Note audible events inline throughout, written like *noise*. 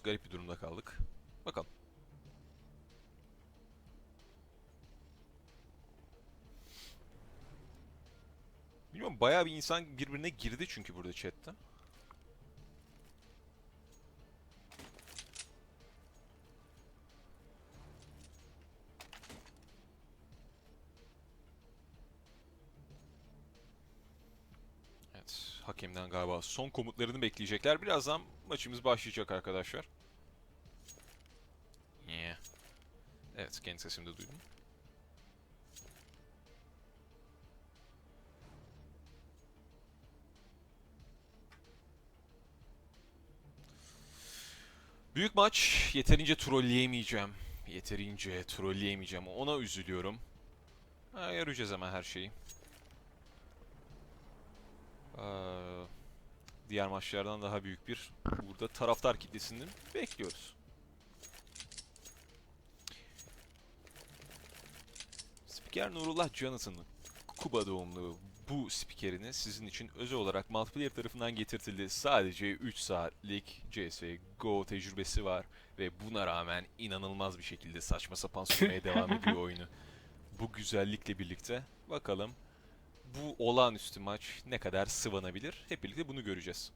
bilmiyoruz. Garip bir durumda kaldık. Bakalım. Bilmiyorum bayağı bir insan birbirine girdi çünkü burada chatte. Evet, galiba son komutlarını bekleyecekler. Birazdan maçımız başlayacak arkadaşlar. Yeah. Evet, kendi sesimi de duydum. Büyük maç. Yeterince trolleyemeyeceğim. Yeterince trolleyemeyeceğim. Ona üzülüyorum. Ha, göreceğiz ama her şeyi. Ee, diğer maçlardan daha büyük bir burada taraftar kitlesini bekliyoruz. Spiker Nurullah Jonathan'ın Kuba doğumlu bu spikerini sizin için özel olarak multiplayer tarafından getirtildi. Sadece 3 saatlik CSGO tecrübesi var ve buna rağmen inanılmaz bir şekilde saçma sapan sunmaya *laughs* devam ediyor oyunu. Bu güzellikle birlikte bakalım bu olağanüstü maç ne kadar sıvanabilir? Hep birlikte bunu göreceğiz.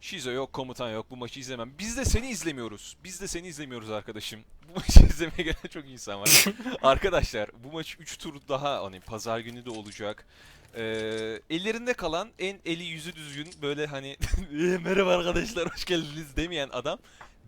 Shizo yok, komutan yok. Bu maçı izlemem. Biz de seni izlemiyoruz. Biz de seni izlemiyoruz arkadaşım. Bu *laughs* maçı izlemeye gelen çok insan var. *laughs* Arkadaşlar bu maç 3 tur daha hani pazar günü de olacak. Ee, ellerinde kalan en eli yüzü düzgün böyle hani "Eh, *laughs* merhaba arkadaşlar hoş geldiniz demeyen adam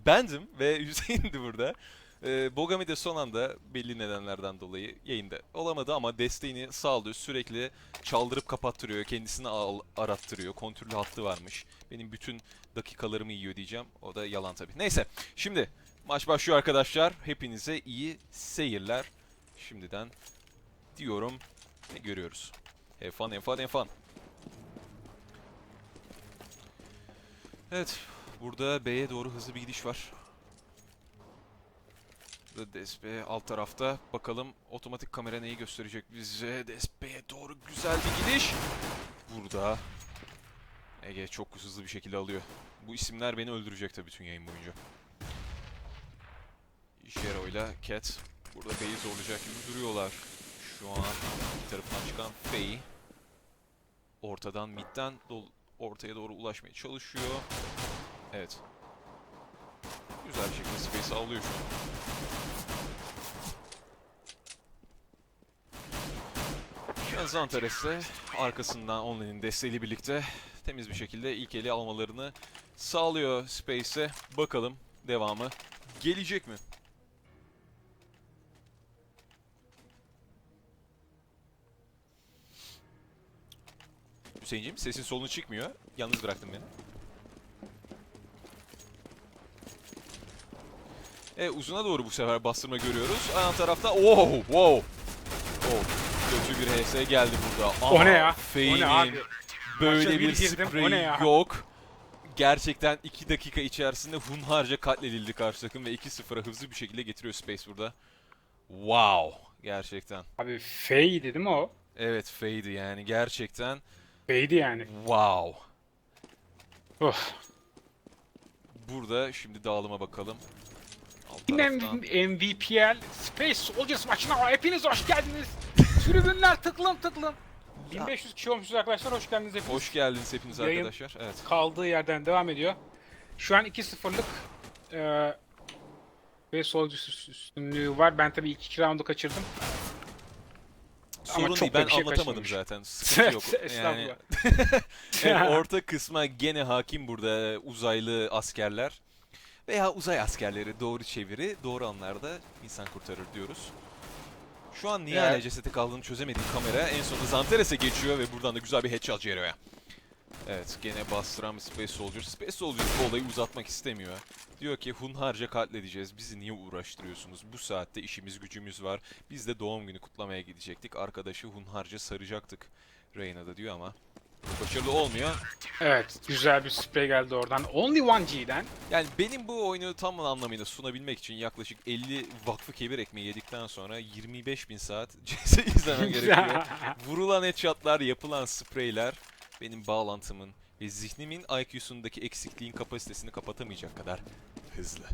bendim ve Hüseyin'di burada. Ee, Bogami de son anda belli nedenlerden dolayı yayında olamadı ama desteğini sağlıyor. Sürekli çaldırıp kapattırıyor. Kendisini al, arattırıyor. Kontrollü hattı varmış. Benim bütün dakikalarımı yiyor diyeceğim. O da yalan tabii. Neyse. Şimdi maç başlıyor arkadaşlar. Hepinize iyi seyirler. Şimdiden diyorum. Ne görüyoruz? Have fun, have fun, have fun. Evet. Burada B'ye doğru hızlı bir gidiş var. Burada DSP alt tarafta. Bakalım otomatik kamera neyi gösterecek bize. DSP'ye doğru güzel bir gidiş. Burada Ege çok hızlı bir şekilde alıyor. Bu isimler beni öldürecek tabii bütün yayın boyunca. Jero ile Cat burada B'yi zorlayacak gibi duruyorlar. Şu an bir tarafından çıkan Faye ortadan midden ortaya doğru ulaşmaya çalışıyor. Evet. Güzel bir şekilde space alıyor şu an. Zantares de arkasından online'in desteğiyle birlikte temiz bir şekilde ilk eli almalarını sağlıyor Space'e. Bakalım devamı gelecek mi? Hüseyin'cim sesin solunu çıkmıyor. Yalnız bıraktın beni. E uzuna doğru bu sefer bastırma görüyoruz. Yan tarafta wow wow. Oh, kötü bir HS geldi burada. O ne ya? Abi? Böyle bir sprey yok. Gerçekten 2 dakika içerisinde hunharca katledildi karşı takım ve 2-0'a hızlı bir şekilde getiriyor Space burada. Wow. Gerçekten. Abi Faye'di değil mi o? Evet Faye'di yani gerçekten Faye'di yani. wow. Of. Burada şimdi dağılıma bakalım. MVPL Space Soldiers maçına hepiniz hoş geldiniz. *laughs* Tribünler tıklım tıklım. 1500 kişi olmuşuz arkadaşlar hoş geldiniz hepiniz. Hoş geldiniz hepiniz Yayın- arkadaşlar. Evet. Kaldığı yerden devam ediyor. Şu an 2-0'lık eee ve Soldiers üstünlüğü var. Ben tabii ilk iki roundu kaçırdım. Sorun çok değil ben şey anlatamadım kaçmamış. zaten. *laughs* Sıkıntı yok. yani, evet, *laughs* orta kısma gene hakim burada uzaylı askerler. Veya uzay askerleri doğru çeviri, doğru anlarda insan kurtarır diyoruz. Şu an niye Evet. hala cesete kaldığını çözemediğim kamera en sonunda Zanteres'e geçiyor ve buradan da güzel bir headshot Jero'ya. Evet gene bastıran bir Space Soldier. Space Soldier bu olayı uzatmak istemiyor. Diyor ki hunharca katledeceğiz. Bizi niye uğraştırıyorsunuz? Bu saatte işimiz gücümüz var. Biz de doğum günü kutlamaya gidecektik. Arkadaşı hunharca saracaktık. Reyna da diyor ama başarılı olmuyor. Evet güzel bir spray geldi oradan. Only One G'den. Yani benim bu oyunu tam anlamıyla sunabilmek için yaklaşık 50 vakfı kebir ekmeği yedikten sonra 25 bin saat *laughs* CS izlemem gerekiyor. *laughs* Vurulan headshotlar, yapılan spreyler benim bağlantımın ve zihnimin IQ'sundaki eksikliğin kapasitesini kapatamayacak kadar hızlı.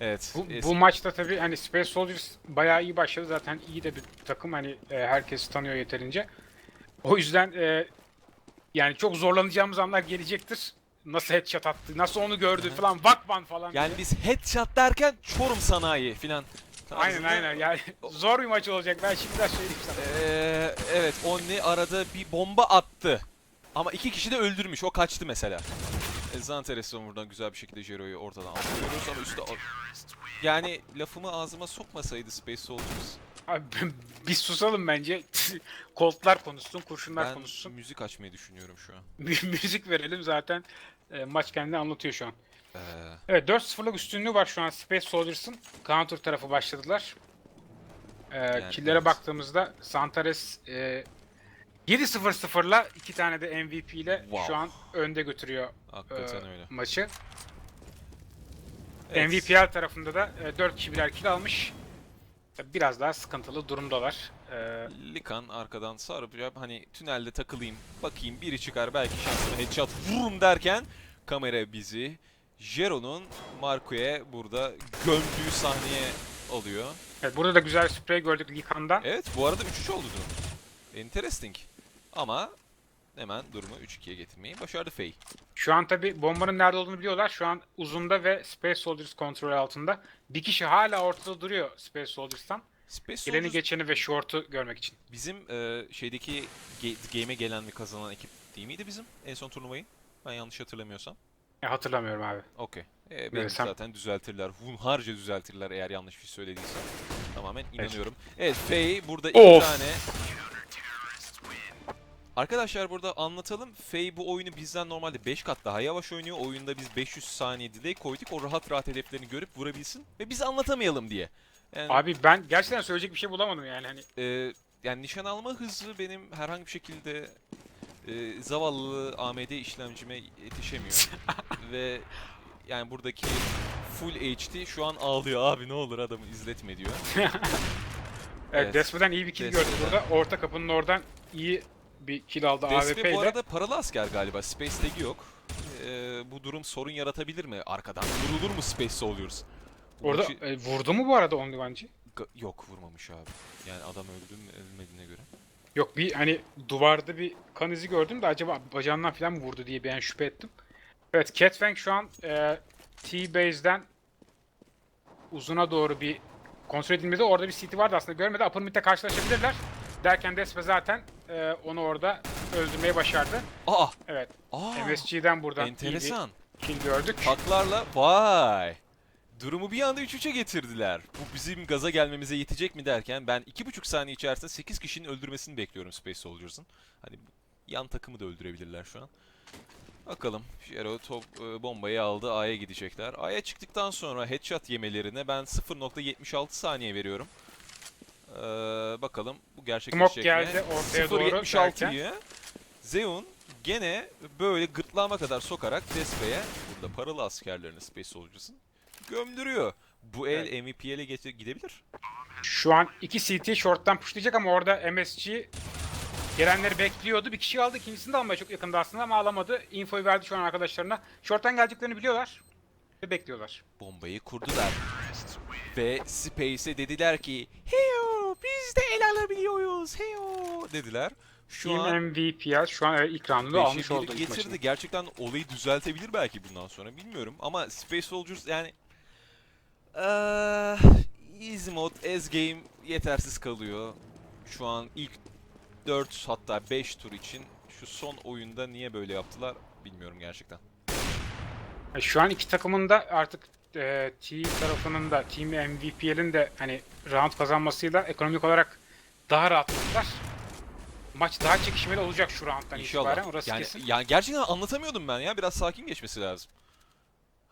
Evet. Bu, es- bu maçta tabii hani Space Soldiers bayağı iyi başladı zaten iyi de bir takım hani e, herkes tanıyor yeterince. O yüzden e, yani çok zorlanacağımız anlar gelecektir. Nasıl headshot attı, nasıl onu gördü falan, vakban falan. yani diye. biz headshot derken Çorum sanayi filan. Aynen aynen yani *laughs* zor bir maç olacak ben şimdiden söyleyeyim sana. Ee, evet Onni arada bir bomba attı. Ama iki kişi de öldürmüş. O kaçtı mesela. Zanteres'ten buradan güzel bir şekilde Jero'yu ortadan alıyoruz ama üstte... Yani lafımı ağzıma sokmasaydı Space Soldiers Abi *laughs* biz susalım bence. *laughs* Koltlar konuşsun, kurşunlar ben konuşsun. müzik açmayı düşünüyorum şu an. *laughs* Müzik verelim zaten e, maç kendini anlatıyor şu an. Ee, Evet 4-0'lık üstünlüğü var şu an Space Soldiers'ın. Counter tarafı başladılar. Ee, killere evet. baktığımızda Santares e, 7-0-0'la iki tane de MVP ile Wow. şu an önde götürüyor hakikaten e, öyle. maçı. Evet. MVPL tarafında da e, 4 kişi birer kill almış. Tabii Biraz daha sıkıntılı durumdalar. Ee, Likan arkadan sarıp hani tünelde takılayım bakayım biri çıkar belki şansıma headshot vururum derken kamera bizi Jero'nun Marco'ya burada gömdüğü sahneye alıyor. evet, burada da güzel bir sprey gördük Likan'dan. Evet bu arada 3-3 oldu durum. Interesting. Ama hemen durumu 3-2'ye getirmeyi başardı Faye. Şu an tabi bombanın nerede olduğunu biliyorlar. Şu an uzunda ve Space Soldiers kontrol altında. Bir kişi hala ortada duruyor Space Soldiers'tan. Space Geleni Soldiers geçeni ve short'u görmek için. bizim e, şeydeki ge- game'e gelen ve kazanan ekip değil miydi bizim en son turnuvayı? Ben yanlış hatırlamıyorsam. E, hatırlamıyorum abi. Okey. Ee, beni sen- zaten düzeltirler. Hunharca düzeltirler eğer yanlış bir şey söylediysem. Tamamen inanıyorum. Evet Faye burada iki Of. tane... Arkadaşlar burada anlatalım. Faye bu oyunu bizden normalde 5 kat daha yavaş oynuyor. Oyunda biz 500 saniye delay koyduk. O rahat rahat hedeflerini görüp vurabilsin. Ve biz anlatamayalım diye. Yani, Abi ben gerçekten söyleyecek bir şey bulamadım yani hani. e, yani nişan alma hızı benim herhangi bir şekilde e, zavallı AMD işlemcime yetişemiyor. *laughs* Ve yani buradaki full HD şu an ağlıyor abi ne olur adamı izletme diyor. *laughs* Evet, Evet. Despe'den iyi bir kill gördük burada. Orta kapının oradan iyi bir kill aldı AWP ile. bu arada paralı asker galiba. Space tag'i yok. Ee, bu durum sorun yaratabilir mi? Arkadan vurulur mu Space oluyoruz? Orada maçı- e, vurdu mu bu arada Onlivancı? Ga- yok vurmamış abi. Yani adam öldü mü ölmediğine göre. Yok bir hani duvarda bir kan izi gördüm de acaba bacağından falan mı vurdu diye ben şüphe ettim. Evet Catfang şu an e, T-Base'den uzuna doğru bir kontrol edilmedi. Orada bir CT vardı aslında görmedi. Upper mid'de karşılaşabilirler. Derken Despe zaten e, onu orada öldürmeyi başardı. Aa! Evet Aa! MSG'den buradan Enteresan. iyi bir kill gördük. Haklarla vay. Durumu bir anda 3-3'e getirdiler. Bu bizim gaza gelmemize yetecek mi derken ben 2,5 saniye içerisinde 8 kişinin öldürmesini bekliyorum Space Soldiers'ın. Hani yan takımı da öldürebilirler şu an. Bakalım. Jero top e, bombayı aldı. A'ya gidecekler. A'ya çıktıktan sonra headshot yemelerine ben 0.76 saniye veriyorum. Ee, bakalım bu gerçekleşecek mi? geldi ortaya doğru 0.76'yı Zeus gene böyle gırtlağıma kadar sokarak Despe'ye burada paralı askerlerini Space Soldiers'ın gömdürüyor. Bu el MVP'ye gete- gidebilir. Şu an iki CT short'tan pushlayacak ama orada MSG gelenleri bekliyordu. Bir kişi aldı. ikincisini de almaya çok yakındı aslında ama alamadı. Infoyu verdi şu an arkadaşlarına. Short'tan geleceklerini biliyorlar. Ve bekliyorlar. Bombayı kurdular. Ve Space'e dediler ki Heyo alabiliyoruz heyo dediler. Şu Team an MVPL şu an evet, ilk roundunu beşe almış oldu ilk getirdi. maçını. Gerçekten olayı düzeltebilir belki bundan sonra bilmiyorum. Ama Space Soldiers yani eee Easy Mode, As Game yetersiz kalıyor. Şu an ilk 4 hatta 5 tur için şu son oyunda niye böyle yaptılar bilmiyorum gerçekten. E, Şu an iki takımın da artık e, T tarafının da Team MVPL'in de hani round kazanmasıyla ekonomik olarak daha rahatladılar. Maç daha çekişmeli olacak şu rounddan itibaren. İnşallah. Orası Yani, kesin. yani gerçekten anlatamıyordum ben ya. Biraz sakin geçmesi lazım.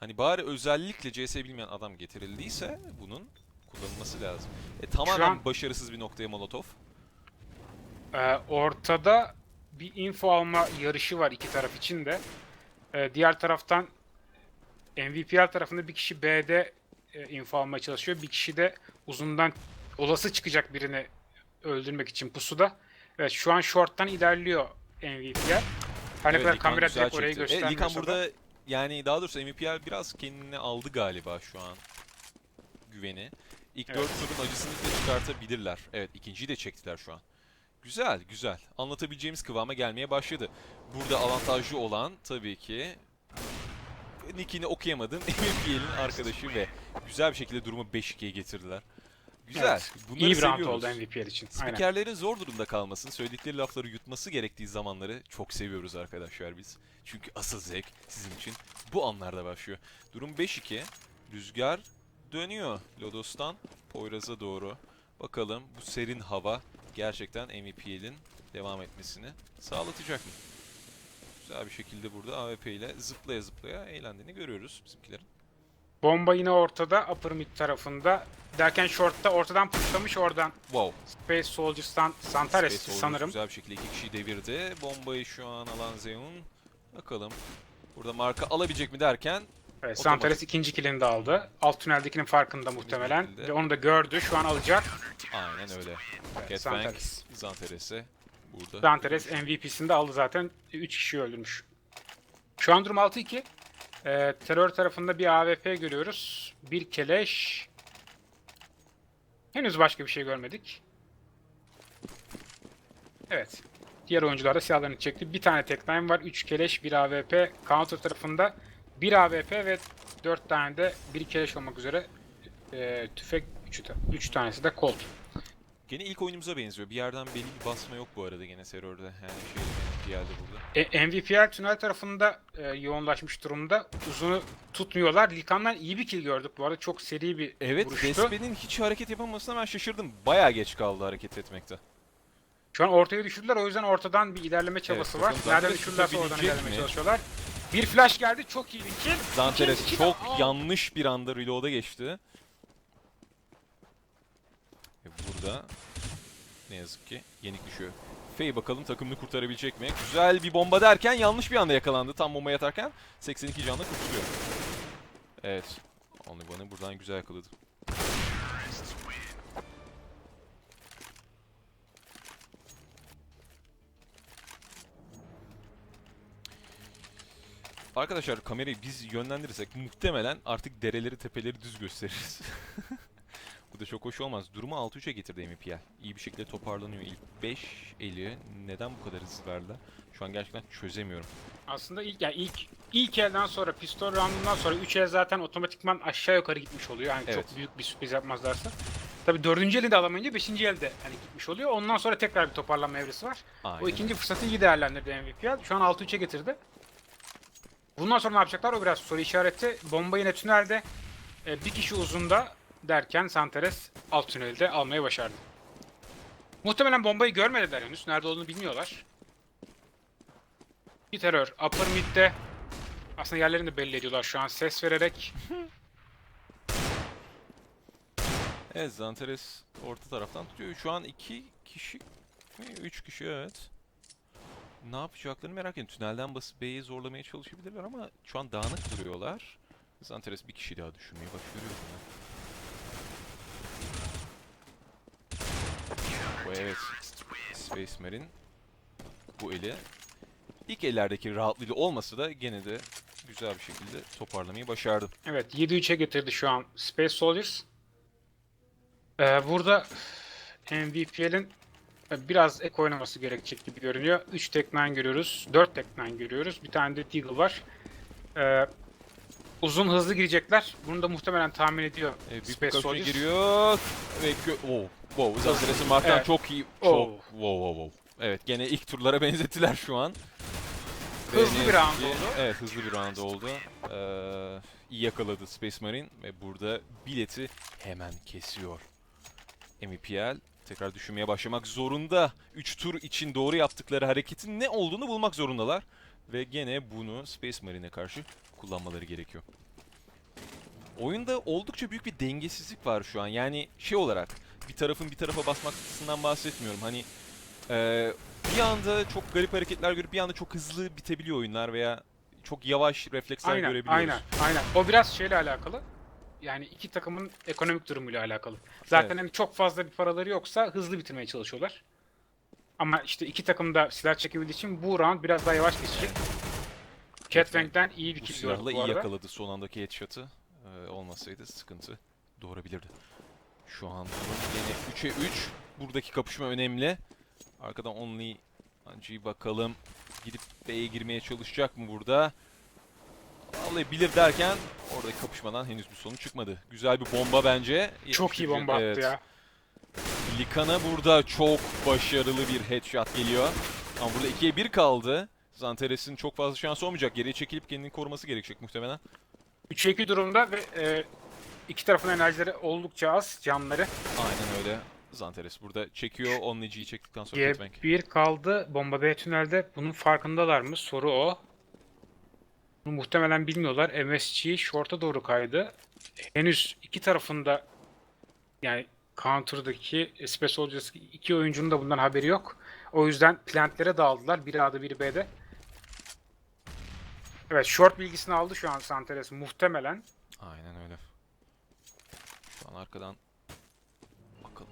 Hani bari özellikle CS bilmeyen adam getirildiyse bunun kullanılması lazım. E, tamamen an- başarısız bir noktaya Molotov. Ee, ortada bir info alma yarışı var iki taraf için de. Ee, diğer taraftan MVPL tarafında bir kişi B'de e, info almaya çalışıyor. Bir kişi de uzundan olası çıkacak birini öldürmek için pusuda. Evet şu an short'tan ilerliyor MVPL. Her ne kadar kamera direkt orayı çekti. E, da. burada yani daha doğrusu MVPL biraz kendini aldı galiba şu an güveni. İlk Evet. 4 turun acısını da çıkartabilirler. Evet ikinciyi de çektiler şu an. Güzel güzel. Anlatabileceğimiz kıvama gelmeye başladı. Burada avantajlı olan tabii ki Nick'ini okuyamadın *laughs* MVPL'in arkadaşı ve güzel bir şekilde durumu 5-2'ye getirdiler. Güzel. Evet, Bunları İyi bir round seviyoruz. oldu MVP'ler için. Aynen. Spikerlerin zor durumda kalmasını, söyledikleri lafları yutması gerektiği zamanları çok seviyoruz arkadaşlar biz. Çünkü asıl zevk sizin için bu anlarda başlıyor. Durum 5-2. Rüzgar dönüyor Lodos'tan Poyraz'a doğru. Bakalım bu serin hava gerçekten MVP'nin devam etmesini sağlatacak mı? Güzel bir şekilde burada AWP ile zıplaya zıplaya eğlendiğini görüyoruz bizimkilerin. Bomba yine ortada. Upper mid tarafında. Derken short'ta ortadan pushlamış oradan. Wow. Space Soldiers'tan Santares Space Soldiers sanırım. Güzel bir şekilde iki kişiyi devirdi. Bombayı şu an alan Zeun. Bakalım. Burada marka alabilecek mi derken Evet. Santares ikinci killini de aldı. Alt tüneldekinin farkında muhtemelen. Ve onu da gördü. Şu an alacak. aynen öyle. Evet, Catbank Santares. Zanteres'e burada. Santares MVP'sini de aldı zaten. 3 kişi öldürmüş. Şu an durum 6-2. Ee, terör tarafında bir AWP görüyoruz. Bir keleş. Henüz başka bir şey görmedik. Evet. Diğer oyuncular da silahlarını çekti. Bir tane tekline var. 3 keleş, bir AWP. Counter tarafında bir AWP ve 4 tane de bir keleş olmak üzere e, tüfek 3 tanesi de Colt. Gene ilk oyunumuza benziyor. Bir yerden belli bir basma yok bu arada gene serverda. Yani benim geldi burada. E, tünel tarafında e, yoğunlaşmış durumda. Uzunu tutmuyorlar. Likan'dan iyi bir kill gördük bu arada. Çok seri bir Evet vuruştu. Despe'nin hiç hareket yapamamasına ben şaşırdım. Bayağı geç kaldı hareket etmekte. Şu an ortaya düşürdüler. O yüzden ortadan bir ilerleme çabası var. bakalım Nereden Zanteres düşürürlerse oradan ilerlemeye mi? çalışıyorlar. Bir flash geldi. Çok iyi bir kill. Zanteres çok Aa! yanlış bir anda reload'a geçti. Ve burada ne yazık ki yenik düşüyor. Faye bakalım takımını kurtarabilecek mi? Güzel bir bomba derken yanlış bir anda yakalandı tam bombaya atarken. 82 canla kurtuluyor. Evet. Only buradan güzel yakaladı. Arkadaşlar kamerayı biz yönlendirirsek muhtemelen artık dereleri tepeleri düz gösteririz. *laughs* Bu da çok hoş olmaz. Durumu 6-3'e getirdi MPL. İyi bir şekilde toparlanıyor. İlk 5 eli neden bu kadar verdi? Şu an gerçekten çözemiyorum. Aslında ilk yani ilk ilk elden sonra pistol roundundan sonra 3 el zaten otomatikman aşağı yukarı gitmiş oluyor. Yani Evet. çok büyük bir sürpriz yapmazlarsa. Tabii dördüncü eli de alamayınca beşinci elde hani gitmiş oluyor. Ondan sonra tekrar bir toparlanma evresi var. Aynen. O ikinci fırsatı iyi değerlendirdi MVPL. Şu an 6-3'e getirdi. Bundan sonra ne yapacaklar o biraz soru işareti. Bomba yine tünelde. E, bir kişi uzunda derken Santares alt tünelde almayı başardı. Muhtemelen bombayı görmediler henüz. Nerede olduğunu bilmiyorlar. Bir terör. Upper mid'de. Aslında yerlerini de belli ediyorlar şu an ses vererek. *laughs* Evet Zanteres orta taraftan tutuyor. Şu an 2 kişi? 3 kişi evet. Ne yapacaklarını merak ediyorum. Tünelden basıp B'yi zorlamaya çalışabilirler ama şu an dağınık duruyorlar. Zanteres bir kişi daha düşürmeye başarıyor. Evet. Space Marine bu eli ilk ellerdeki rahatlığıyla olmasa da gene de güzel bir şekilde toparlamayı başardı. Evet 7-3'e getirdi şu an Space Soldiers. Ee, burada MVPL'in biraz ek oynaması gerekecek gibi görünüyor. 3 tek 9 görüyoruz. 4 tek 9 görüyoruz. Bir tane de Deagle var. Ee, uzun hızlı girecekler. Bunu da muhtemelen tahmin ediyor Evet, bir Space Pikachu giriyor ve gö wow, wow, Zanteres'in marktan Evet. çok iyi. Çok Oh. wow wow wow. Evet gene ilk turlara *laughs* benzettiler şu an. Hızlı bir round oldu. Evet hızlı bir round oldu. Ee, iyi yakaladı Space Marine ve burada bileti hemen kesiyor. MEPL tekrar düşünmeye başlamak zorunda. 3 tur için doğru yaptıkları hareketin ne olduğunu bulmak zorundalar. Ve gene bunu Space Marine'e karşı kullanmaları gerekiyor. Oyunda oldukça büyük bir dengesizlik var şu an. Yani şey olarak bir tarafın bir tarafa basmasından bahsetmiyorum. Hani eee, bir anda çok garip hareketler görüp bir anda çok hızlı bitebiliyor oyunlar veya çok yavaş refleksler Aynen, görebiliyoruz. aynen, aynen. O biraz şeyle alakalı. Yani iki takımın ekonomik durumuyla alakalı. Zaten Evet. hani çok fazla bir paraları yoksa hızlı bitirmeye çalışıyorlar. Ama işte iki takım da silah çekebildiği için bu round biraz daha yavaş geçecek. Catwang'den iyi bir kill silahla gördük bu iyi arada. yakaladı son andaki headshot'ı. Ee, olmasaydı sıkıntı doğurabilirdi. Şu an durum yine 3'e 3. Buradaki kapışma önemli. Arkadan Only Ancı'yı bakalım. Gidip B'ye girmeye çalışacak mı burada? Alabilir derken oradaki kapışmadan henüz bir sonuç çıkmadı. Güzel bir bomba bence. Çok iyi 73 bomba attı evet. ya. Likan'a burada çok başarılı bir headshot geliyor. Ama burada 2'ye 1 kaldı. Zanteres'in çok fazla şansı olmayacak. Geriye çekilip kendini koruması gerekecek muhtemelen. 3'e 2 durumda ve e, iki tarafın enerjileri oldukça az canları. Aynen öyle. Zanteres burada çekiyor. Only'ciyi çektikten sonra Catbank. G1 kaldı. Bomba B tünelde. Bunun farkındalar mı? Soru o. Bunu muhtemelen bilmiyorlar. MSG short'a doğru kaydı. Henüz iki tarafında yani counter'daki Space Soldiers iki oyuncunun da bundan haberi yok. O yüzden plantlere dağıldılar. Biri A'da biri B'de. Evet short bilgisini aldı şu an Santeres muhtemelen. Aynen öyle. Şu an arkadan bakalım.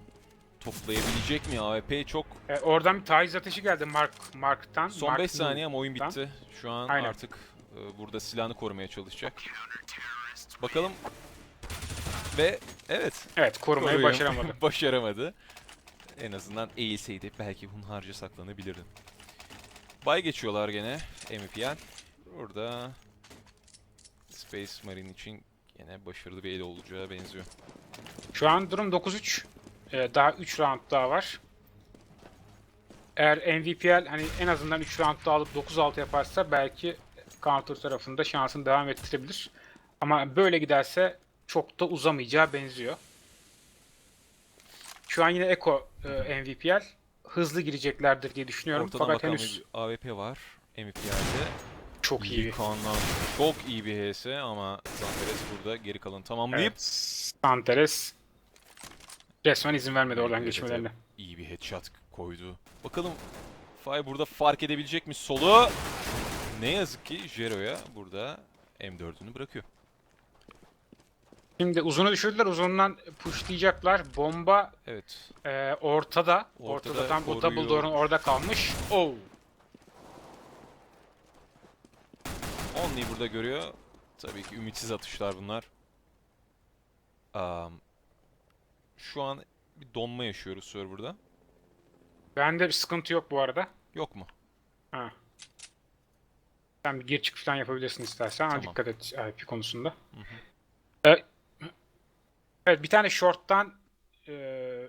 Toplayabilecek mi? AWP çok E, oradan bir taciz ateşi geldi Mark Mark'tan. son Mark 5 saniye ama oyun bitti. Şu an Aynen. artık e, burada silahını korumaya çalışacak. Bakalım. Ve evet Evet korumayı Koruyor. başaramadı. *laughs* Başaramadı. En azından eğilseydi belki hunharca saklanabilirdi. Bay geçiyorlar gene MPL. Burada Space Marine için gene başarılı bir el olacağı benziyor. Şu an durum 9-3. Ee, daha 3 round daha var. Eğer MVPL hani en azından 3 round daha alıp 9-6 yaparsa belki counter tarafında şansını devam ettirebilir. Ama böyle giderse çok da uzamayacağı benziyor. Şu an yine Echo e, MVPL. Hızlı gireceklerdir diye düşünüyorum. Ortadan Fakat henüz AWP var MPL'de. Çok iyi. Likan'dan çok iyi bir HS ama Zanteres burada geri kalanı tamamlayıp Evet. Santeres resmen izin vermedi oradan Evet, geçmelerine. evet. iyi bir headshot koydu. Bakalım Fay burada fark edebilecek mi solu? Ne yazık ki Jero'ya burada M4'ünü bırakıyor. Şimdi uzunu düşürdüler. Uzundan pushlayacaklar. Bomba Evet. Ee, ortada. Ortada Ortada, tam double door'un orada kalmış. Oh. Only burada görüyor. Tabii ki ümitsiz atışlar bunlar. Am, şu an bir donma yaşıyoruz serverda. Bende bir sıkıntı yok bu arada. Yok mu? Ha. Sen bir gir çık falan yapabilirsin istersen. Ama Tamam. dikkat et IP konusunda. Hı hı. Ee, evet bir tane short'tan e,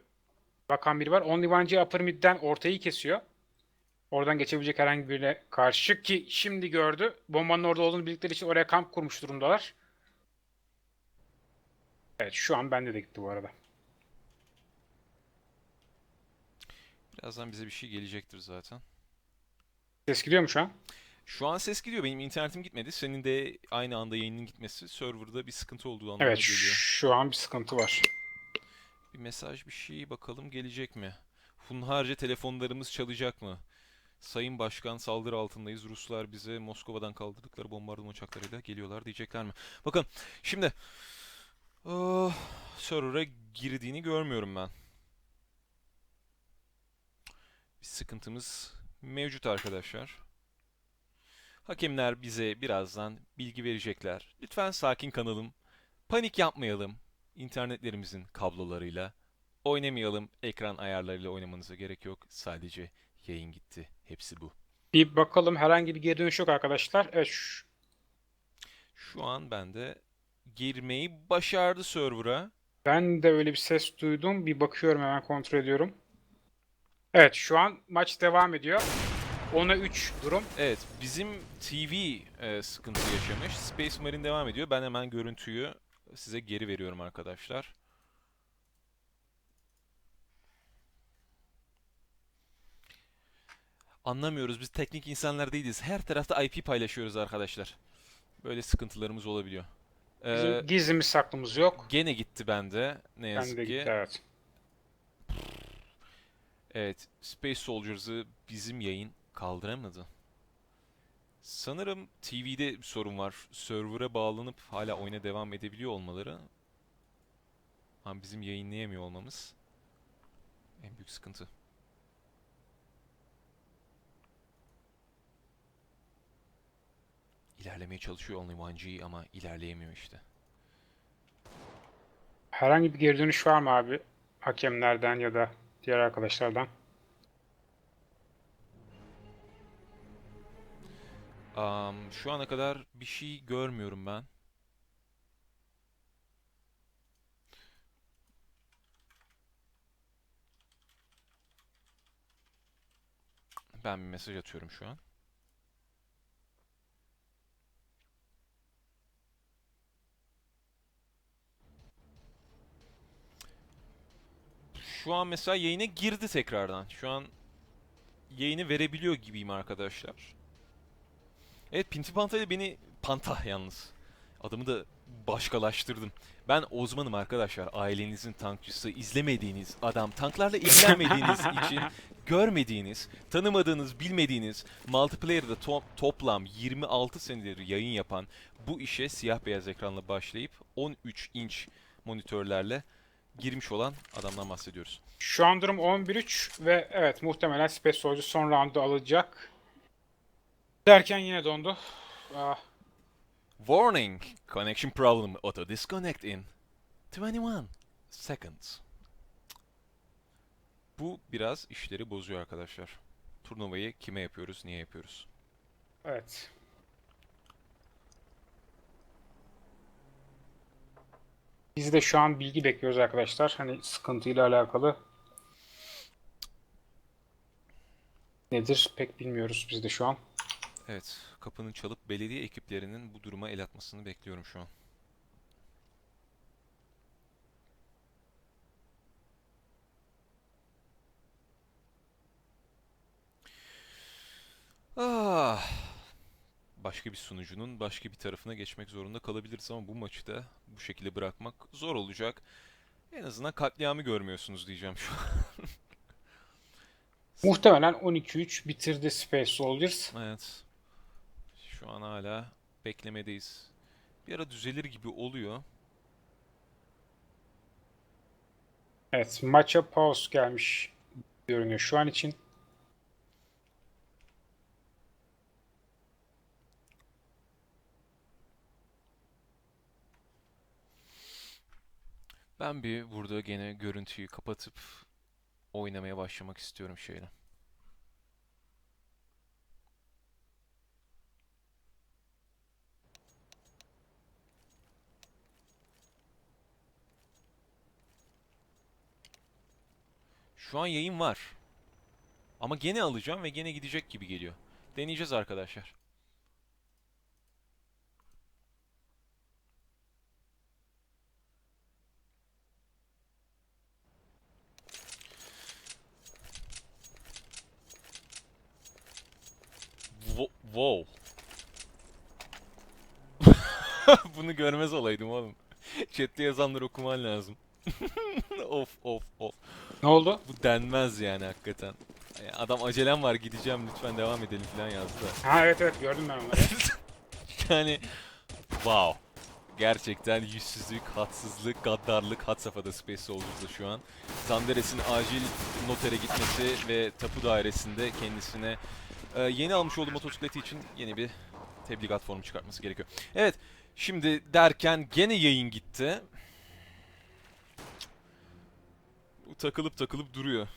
bakan biri var. Only One G upper mid'den ortayı kesiyor. Oradan geçebilecek herhangi birine karşı ki şimdi gördü. Bombanın orada olduğunu bildikleri için oraya kamp kurmuş durumdalar. Evet şu an bende de gitti bu arada. Birazdan bize bir şey gelecektir zaten. Ses gidiyor mu şu an? Şu an ses gidiyor. Benim internetim gitmedi. Senin de aynı anda yayının gitmesi serverda bir sıkıntı olduğu anlamına Evet geliyor. şu an bir sıkıntı var. Bir mesaj bir şey bakalım gelecek mi? Hunharca telefonlarımız çalacak mı? Sayın Başkan saldırı altındayız. Ruslar bize Moskova'dan kaldırdıkları bombardıman uçaklarıyla geliyorlar diyecekler mi? Bakın şimdi oh, server'a girdiğini görmüyorum ben. Bir sıkıntımız mevcut arkadaşlar. Hakemler bize birazdan bilgi verecekler. Lütfen sakin kanalım. Panik yapmayalım. İnternetlerimizin kablolarıyla oynamayalım. Ekran ayarlarıyla oynamanıza gerek yok. Sadece yayın gitti. Hepsi bu. Bir bakalım herhangi bir geri dönüş yok arkadaşlar. Evet şu- Şu an ben de girmeyi başardı server'a. ben de öyle bir ses duydum. Bir bakıyorum hemen kontrol ediyorum. Evet şu an maç devam ediyor. 10'a 3 durum. Evet, bizim TV e, sıkıntı yaşamış. Space Marine devam ediyor. Ben hemen görüntüyü size geri veriyorum arkadaşlar. Anlamıyoruz. Biz teknik insanlar değiliz. Her tarafta IP paylaşıyoruz arkadaşlar. Böyle sıkıntılarımız olabiliyor. Bizim Ee, gizlimiz saklımız yok. gene gitti bende. Ne yazık Ben de ki. gitti evet. Evet, Space Soldiers'ı bizim yayın kaldıramadı. Sanırım TV'de bir sorun var. Server'a bağlanıp hala oyuna devam edebiliyor olmaları. Ama bizim yayınlayamıyor olmamız en büyük sıkıntı. İlerlemeye çalışıyor Only One G ama ilerleyemiyor işte. Herhangi bir geri dönüş var mı abi? Hakemlerden ya da diğer arkadaşlardan. Am, şu ana kadar bir şey görmüyorum ben. Ben bir mesaj atıyorum şu an. Şu an mesela yayına girdi tekrardan. Şu an yayını verebiliyor gibiyim arkadaşlar. Evet Pinti Panta ile beni Panta yalnız. Adımı da başkalaştırdım. Ben Ozman'ım arkadaşlar. Ailenizin tankçısı, izlemediğiniz adam, tanklarla ilgilenmediğiniz *laughs* için görmediğiniz, tanımadığınız, bilmediğiniz, multiplayer'da to- toplam 26 senedir yayın yapan bu işe siyah beyaz ekranla başlayıp 13 inç monitörlerle girmiş olan adamdan bahsediyoruz. Şu an durum 11-3 ve evet muhtemelen Space Soldier son roundu alacak. Derken yine dondu. Ah, Warning! Connection problem. Auto disconnect in 21 seconds. Bu biraz işleri bozuyor arkadaşlar. Turnuvayı kime yapıyoruz, niye yapıyoruz? evet. Biz de şu an bilgi bekliyoruz arkadaşlar. Hani sıkıntıyla alakalı. Nedir pek bilmiyoruz biz de şu an. Evet, kapının çalıp belediye ekiplerinin bu duruma el atmasını bekliyorum şu an. Ah. Başka bir sunucunun başka bir tarafına geçmek zorunda kalabiliriz ama bu maçı da bu şekilde bırakmak zor olacak. En azından katliamı görmüyorsunuz diyeceğim şu an. *laughs* Muhtemelen 12-3 bitirdi Space Soldiers. Evet. Şu an hala beklemedeyiz. Bir ara düzelir gibi oluyor. Evet maça pause gelmiş görünüyor şu an için. Ben bir burada gene görüntüyü kapatıp oynamaya başlamak istiyorum şeyle. Şu an yayın var. Ama gene alacağım ve gene gidecek gibi geliyor. Deneyeceğiz arkadaşlar. Wow. *laughs* Bunu görmez olaydım oğlum. Chat'te yazanları okuman lazım. *laughs* of of of. Ne oldu? Bu denmez yani hakikaten. Adam acelem var gideceğim lütfen devam edelim falan yazdı. Ha evet evet gördüm ben onları. *laughs* Yani wow. Gerçekten yüzsüzlük, hadsızlık, gaddarlık had safhada Space Soldiers'da şu an. Zanderes'in acil notere gitmesi ve tapu dairesinde kendisine e, yeni almış olduğu motosikleti için yeni bir tebligat formu çıkartması gerekiyor. Evet, şimdi derken gene yayın gitti. Bu takılıp takılıp duruyor.